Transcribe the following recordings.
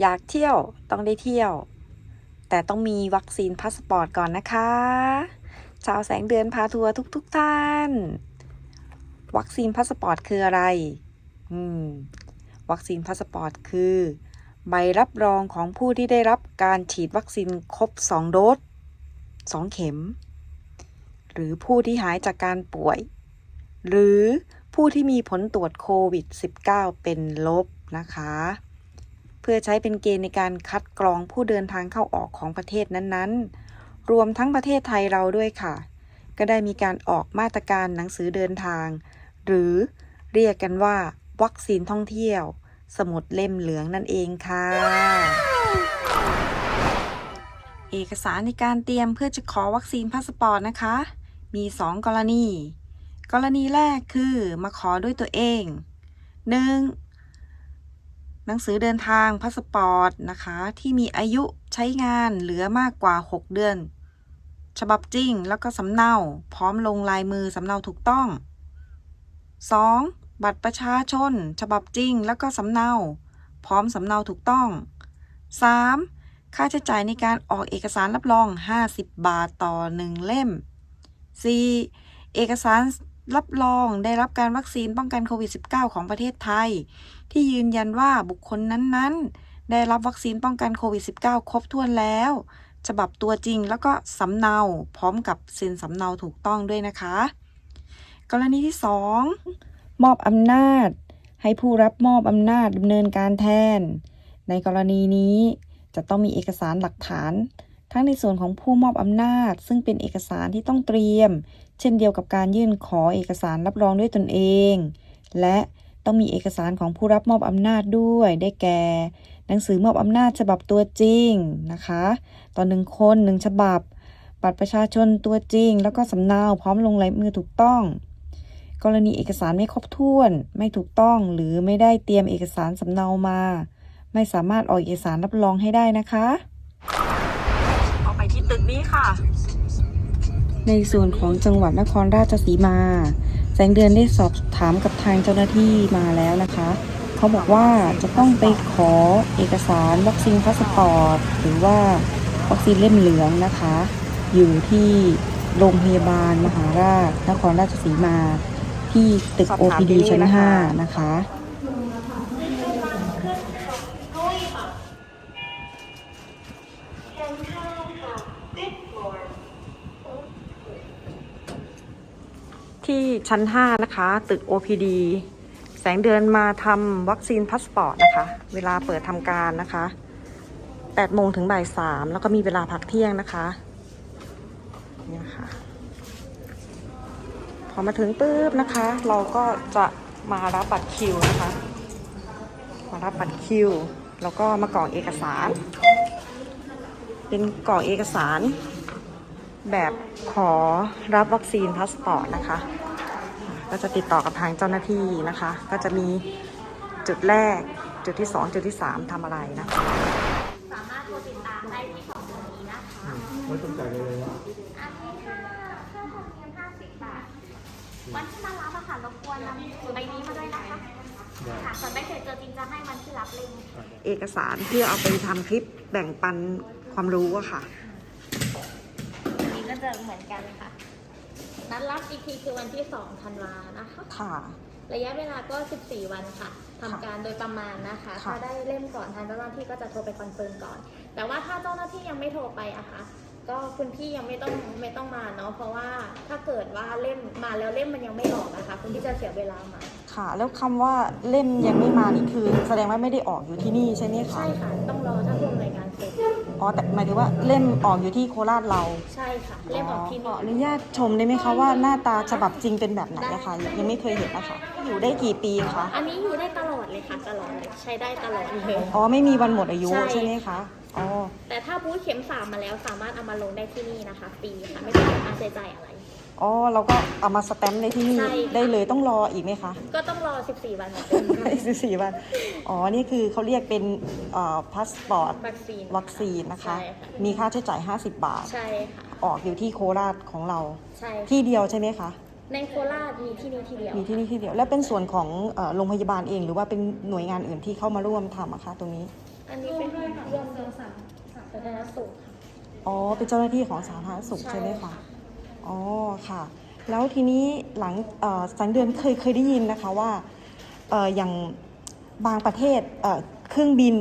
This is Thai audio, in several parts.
อยากเที่ยวต้องได้เที่ยว แต่ต้องมีวัคซีนพาสปอร์ตก่อนนะคะ ชาวแสงเดือนพาทัวร์ทุกๆทท่าน วัคซีนพาสปอร์ตคืออะไร อืม วัคซีนพาสปอร์ตคือ ใบรับรองของผู้ที่ได้รับการฉีดวัคซีนครบ 2 โดส 2 เข็ม หรือผู้ที่หายจากการป่วย หรือผู้ที่มีผลตรวจโควิด -19 เป็นลบนะคะ เพื่อใช้เป็นเกณฑ์ในการคัดกรองผู้เดินทางเข้าออกของประเทศนั้นๆ รวมทั้งประเทศไทยเราด้วยค่ะ ก็ได้มีการออกมาตรการหนังสือเดินทาง หรือเรียกกันว่า วัคซีนท่องเที่ยว สมุดเล่มเหลืองนั่นเองค่ะ เอกสารในการเตรียมเพื่อจะขอวัคซีนพาสปอร์ตนะคะ มี 2 กรณี กรณีแรกคือมาขอด้วยตัวเอง 1. หนังสือเดินทางพาสปอร์ตนะคะ ที่มีอายุใช้งานเหลือมากกว่า 6 เดือน ฉบับจริงแล้วก็สำเนา พร้อมลงลายมือสำเนาถูกต้อง 2. บัตรประชาชน ฉบับจริงแล้วก็สำเนา พร้อมสำเนาถูกต้อง 3. ค่าใช้จ่ายในการออกเอกสารรับรอง 50 บาทต่อ 1 เล่ม 4. เอกสารรับรองได้รับการวัคซีนป้องกันโควิด -19 ของประเทศไทย ที่ยืนยันว่าบุคคลนั้นๆ ได้รับวัคซีนป้องกันโควิด -19 ครบถ้วนแล้ว ฉบับตัวจริงแล้วก็สำเนาพร้อมกับเซ็นสำเนาถูกต้องด้วยนะคะ กรณีที่ 2 มอบอำนาจ ให้ผู้รับมอบอำนาจดำเนินการแทน ในกรณีนี้จะต้องมีเอกสารหลักฐานทั้งในส่วนของผู้มอบอำนาจ ซึ่งเป็นเอกสารที่ต้องเตรียม เช่นเดียวกับการยื่นขอเอกสารรับรองด้วยตนเอง และ ต้องมีเอกสารของผู้รับมอบอำนาจด้วย ได้แก่ หนังสือมอบอำนาจฉบับตัวจริงนะคะ ต่อหนึ่งคนหนึ่งฉบับ บัตรประชาชนตัวจริง แล้วก็สำเนาพร้อมลงลายมือถูกต้อง กรณีเอกสารไม่ครบถ้วน ไม่ถูกต้อง หรือไม่ได้เตรียมเอกสารสำเนามา ไม่สามารถออกเอกสารรับรองให้ได้นะคะออกไปที่ตึกนี้ค่ะ ในส่วนของจังหวัดนครราชสีมาแสงเดือนได้สอบถามกับทางเจ้าหน้าที่มาแล้วนะคะ เขาบอกว่าจะต้องไปขอเอกสารวัคซีนพาสปอร์ตหรือว่าวัคซีนเล่มเหลืองนะคะ อยู่ที่โรงพยาบาลมหาราชนครราชสีมา ที่ตึกสอบถาม OPD ที่นี่ชั้นนะคะ5นะคะ ที่ชั้น 5 นะคะ ตึก OPD แสงเดือนมาทำวัคซีนพาสปอร์ตนะคะ เวลาเปิดทำการนะคะ8โมงถึงบ่าย3แล้วก็มีเวลาพักเที่ยงนะคะนี่นะคะพอมาถึงปุ๊บนะคะ เราก็จะมารับบัตรคิวนะคะ มารับบัตรคิว แล้วก็มากรอกเอกสาร เป็นกรอกเอกสาร แบบขอรับวัคซีนพาสปอร์ตนะคะ ก็จะติดต่อกับทางเจ้าหน้าที่นะคะ ก็จะมีจุดแรกจุดที่ 2 จุดที่ 3ทำอะไรนะคะ สามารถโทรติดตามได้ที่ของเบอร์นี้นะคะไม่ต้องจ่ายเลยว่าอันนี้ค่าค่าธรรมเนียม50บาท วันที่มารับอะค่ะรบกวนนำใบนี้มาด้วยนะคะค่ะส่วนใบเสร็จตัวจริงจะให้วันที่รับเลยเอกสารเพื่อเอาไปทำคลิปแบ่งปันความรู้อะค่ะอันนี้ก็ จะเหมือนกันค่ะ นัดรับอีกทีคือวันที่2ธันวานะคะ ค่ะ ระยะเวลาก็ 14 วันค่ะทำการโดยประมาณนะคะค่ะถ้าได้เล่มก่อนทางเจ้าหน้าที่ก็จะโทรไปคอนเฟิร์มก่อน แต่ว่าถ้าเจ้าหน้าที่ยังไม่โทรไปอะคะก็คุณพี่ยังไม่ต้องไม่ต้องมาเนาะเพราะว่าถ้าเกิดว่าเล่มมาแล้วเล่มมันยังไม่ออกนะคะ คุณพี่จะเสียเวลามาค่ะ แล้วคำว่าเล่มยังไม่มานี่คือ แสดงว่าไม่ได้ออกอยู่ที่นี่ใช่ไหมคะใช่ค่ะ ต้องรอถ้าผู้อำนวยการเซ็น อ๋อแต่หมายถึงว่าเล่มออกอยู่ที่โคราชเราใช่ค่ะ เล่มออกที่ขออนี่นุญาตชมได้ไหมคะว่าหน้าตาฉบับจริงเป็นแบบไหนนะคะยังไม่เคยเห็นนะคะอยู่ได้กี่ปีคะอันนี้อยู่ได้ตลอดเลยค่ะตลอดเลยใช้ได้ตลอดเลย อ๋อไม่มีวันหมดอายุใช่ ใช่ไหมคะอ๋อแต่ถ้าบูธเข็มสามมาแล้วสามารถเอามาลงได้ที่นี่นะคะฟรีค่ะไม่ต้องเสียค่าใช้จ่ายอะไร อ๋อเราก็เอามาสแตมป์ในที่นี่ใช่ค่ะ ได้เลยต้องรออีกไหมคะก็ต้องรอ 14 วันเหมือนเดิมสิบสี่วันอ๋อ นี่คือเขาเรียกเป็นพาสปอร์ตวัคซีน วัคซีนนะคะ ใช่ค่ะ มีค่าใช้จ่าย 50 บาท ใช่ค่ะ ออกอยู่ที่โคราชของเรา ใช่ที่เดียวใช่ไหมคะ ในโคราชมีที่นี่ที่เดียวมีที่นี่ที่เดียว แล้วเป็นส่วนของเอ่อโรงพยาบาลเองหรือว่าเป็นหน่วยงานอื่นที่เข้ามาร่วมทำอะคะตรงนี้ อันนี้เป็นเรื่องสาธารณสุขค่ะ อ๋อ เป็นเจ้าหน้าที่ของสาธารณสุขใช่ใช่ไหมคะค่ะ อ๋อค่ะ แล้วทีนี้หลังเอ่อสังเดือนเคยเคยได้ยินนะคะว่าเอ่ออย่างบางประเทศเอ่อเครื่องบิน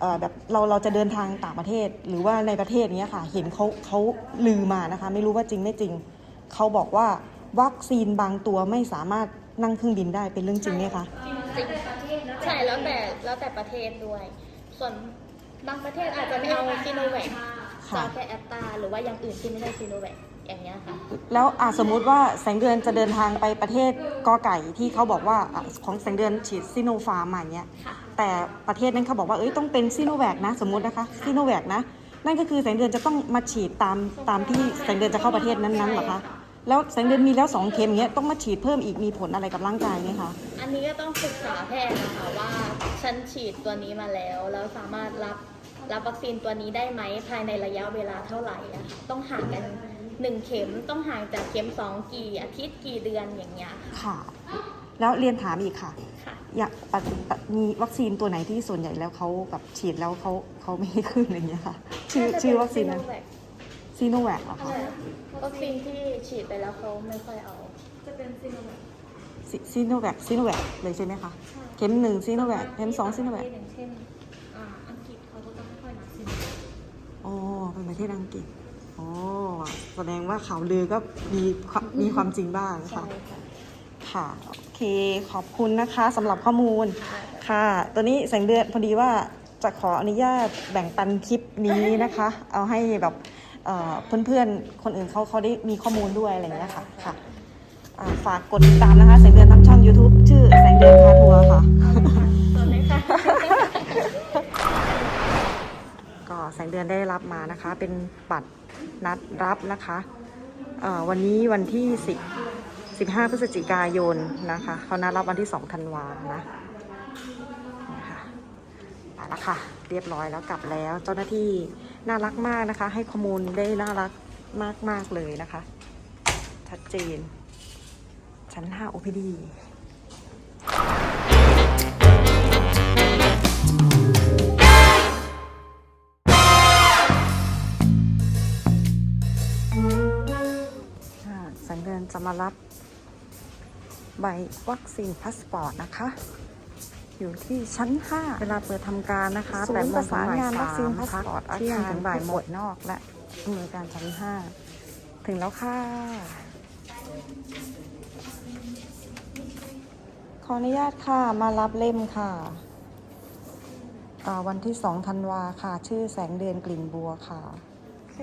เอ่อแบบเราเราจะเดินทางต่างประเทศ หรือว่าในประเทศเนี้ยค่ะ เห็นเขาเขาลือมานะคะ ไม่รู้ว่าจริงไม่จริงเขาบอกว่าวัคซีนบางตัวไม่สามารถนั่งเครื่องบินได้เป็นเรื่องจริงไหมคะใช่แล้วแต่แล้วแต่ประเทศด้วย ส่วนบางประเทศอาจจะไม่เอาซีโนแวคค่ะจะเอาแค่แอตตาหรือว่าอย่างอื่นที่ไม่ได้ซีโนแวค อย่างเงี้ยค่ะ แล้วอะสมมุติว่าแสงเดือนจะเดินทางไปประเทศกอไก่ที่เขาบอกว่าอะของแสงเดือนฉีดซิโนฟาร์มมาอย่างเงี้ยค่ะ แต่ประเทศนั้นเขาบอกว่าเอ้ยต้องเป็นซีโนแวคนะ สมมุตินะคะซีโนแวคนะ นั่นก็คือแสงเดือนจะต้องมาฉีดตามตามที่แสงเดือนจะเข้าประเทศนั้นๆเหรอคะแล้วแสงเดือนมีแล้วสองเข็มอย่างเงี้ยต้องมาฉีดเพิ่มอีกมีผลอะไรกับร่างกายไหมคะอันนี้ก็ต้องปรึกษาแพทย์นะคะว่าฉันฉีดตัวนี้มาแล้ว แล้วสามารถรับรับวัคซีนตัวนี้ได้ไหมภายในระยะเวลาเท่าไหร่อะค่ะต้องห่างกัน หนึ่งเข็มต้องห่างจากเข็มสองกี่อาทิตย์กี่เดือนอย่างเงี้ยค่ะค่ะแล้วเรียนถามอีกค่ะค่ะ อยากปะปะมีวัคซีนตัวไหนที่ส่วนใหญ่แล้วเขาแบบฉีดแล้วเขาเขาไม่ให้ขึ้นอะไรอย่างเงี้ยค่ะ ชื่อน่าจะชื่อเป็วัคซีนนั้น Sinovac ซีโนแวคเหรอคะใช่วัคซีนที่ฉีดไปแล้วเขาไม่ค่อยเอา จะเป็นซีโนแวคซีโนแวคซีโนแวคเลยใช่ไหมคะเข็มหนึ่งซีโนแวคเข็มสองซีโนแวคอย่างเช่นอ่าอังกฤษเขาก็จะไม่ค่อยนับซีโนแวคอ๋อเป็นประเทศอังกฤษ อ๋อแสดงว่าข่าวลือก็มีความมีความจริงบ้างใช่ค่ะค่ะ ค่ะ โอเค ขอบคุณนะคะสำหรับข้อมูล ค่ะ ตัวนี้แสงเดือนพอดีว่าจะขออนุญาตแบ่งปันคลิปนี้นะคะ เอาให้แบบเอ่อเพื่อนๆ คนอื่นเขาเขาได้มีข้อมูลด้วยอะไรอย่างเงี้ยค่ะ ค่ะอ่าฝากกดติดตามนะคะ แสงเดือนทำช่อง YouTube ชื่อแสงเดือนพาทัวร์ค่ะตัวไหนคะก็แสงเดือนได้รับมานะคะ เป็นบัตร นัดรับนะคะเอ่อวันนี้วันที่ 10 15 พฤศจิกายนนะคะเขานัดรับวันที่ 2 ธันวานะนะคะไปแล้วค่ะ เรียบร้อยแล้วกลับแล้ว เจ้าหน้าที่น่ารักมากนะคะ ให้ข้อมูลได้น่ารักมากๆเลยนะคะ ชัดเจน ชั้น 5 OPD มารับใบวัคซีนพาสปอร์ตนะคะ อยู่ที่ชั้น 5 เวลาเปิดทำการนะคะศูนย์ประสานงานวัคซีนพาสปอร์ตอาเที่ยงคารถึงบ่ายหมดนอกและอำนวยการชั้น 5 ถึงแล้วค่ะ ขออนุญาตค่ะมารับเล่มค่ะอ่าวันที่ 2 ธันวาค่ะ ชื่อแสงเดือนกลิ่นบัวค่ะ โอเค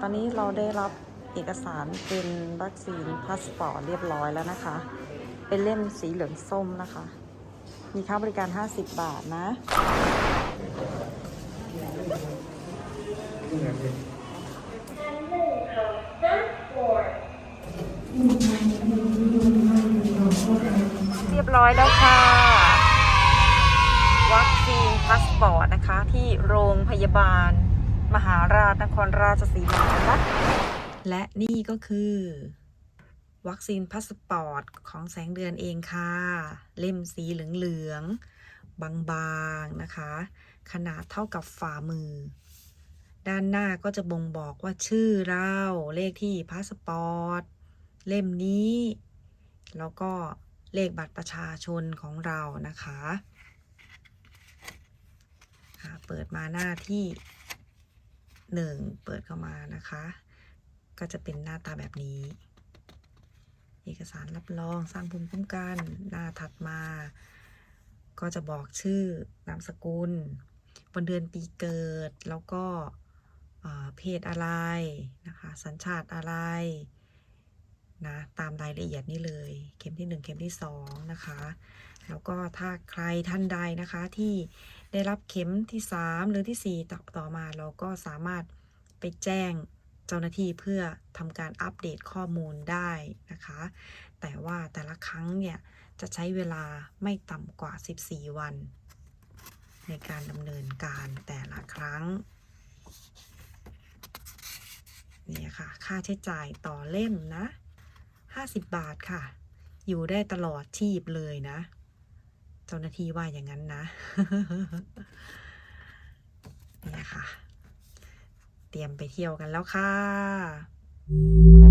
ตอนนี้เราได้รับ เอกสารเป็นวัคซีนพาสปอร์ตเรียบร้อยแล้วนะคะ เป็นเล่มสีเหลืองส้มนะคะ มีค่าบริการ 50 บาทนะ เรียบร้อยแล้วค่ะ วัคซีนพาสปอร์ตนะคะ ที่โรงพยาบาลมหาราชนครราชสีมานะคะ และนี่ก็คือ วัคซีนพาสปอร์ตของแสงเดือนเองค่ะ เล่มสีเหลืองๆบางๆนะคะ ขนาดเท่ากับฝ่ามือ ด้านหน้าก็จะบ่งบอกว่าชื่อเราเลขที่พาสปอร์ตเล่มนี้ แล้วก็เลขบัตรประชาชนของเรานะคะเปิดมาหน้าที่หนึ่งเปิดเข้ามานะคะ ก็จะเป็นหน้าตาแบบนี้ เอกสารรับรองสร้างภูมิคุ้มกัน หน้าถัดมา ก็จะบอกชื่อนามสกุลวันเดือนปีเกิดแล้วก็เพศอะไรนะคะ สัญชาติอะไรนะตามรายละเอียดนี่เลย เข็มที่ 1 เข็มที่ 2 นะคะ แล้วก็ถ้าใครท่านใดนะคะที่ได้รับเข็มที่ 3 หรือที่ 4 ต่อต่อมาเราก็สามารถไปแจ้ง เจ้าหน้าที่เพื่อทำการอัปเดตข้อมูลได้นะคะ แต่ว่าแต่ละครั้งเนี่ยจะใช้เวลาไม่ต่ำกว่า 14 วัน ในการดำเนินการแต่ละครั้งเนี่ยค่ะ ค่าใช้จ่ายต่อเล่มนะ 50 บาทค่ะ อยู่ได้ตลอดชีพเลยนะ เจ้าหน้าที่ว่าอย่างนั้นนะนี่ค่ะ เตรียมไปเที่ยวกันแล้วค่ะ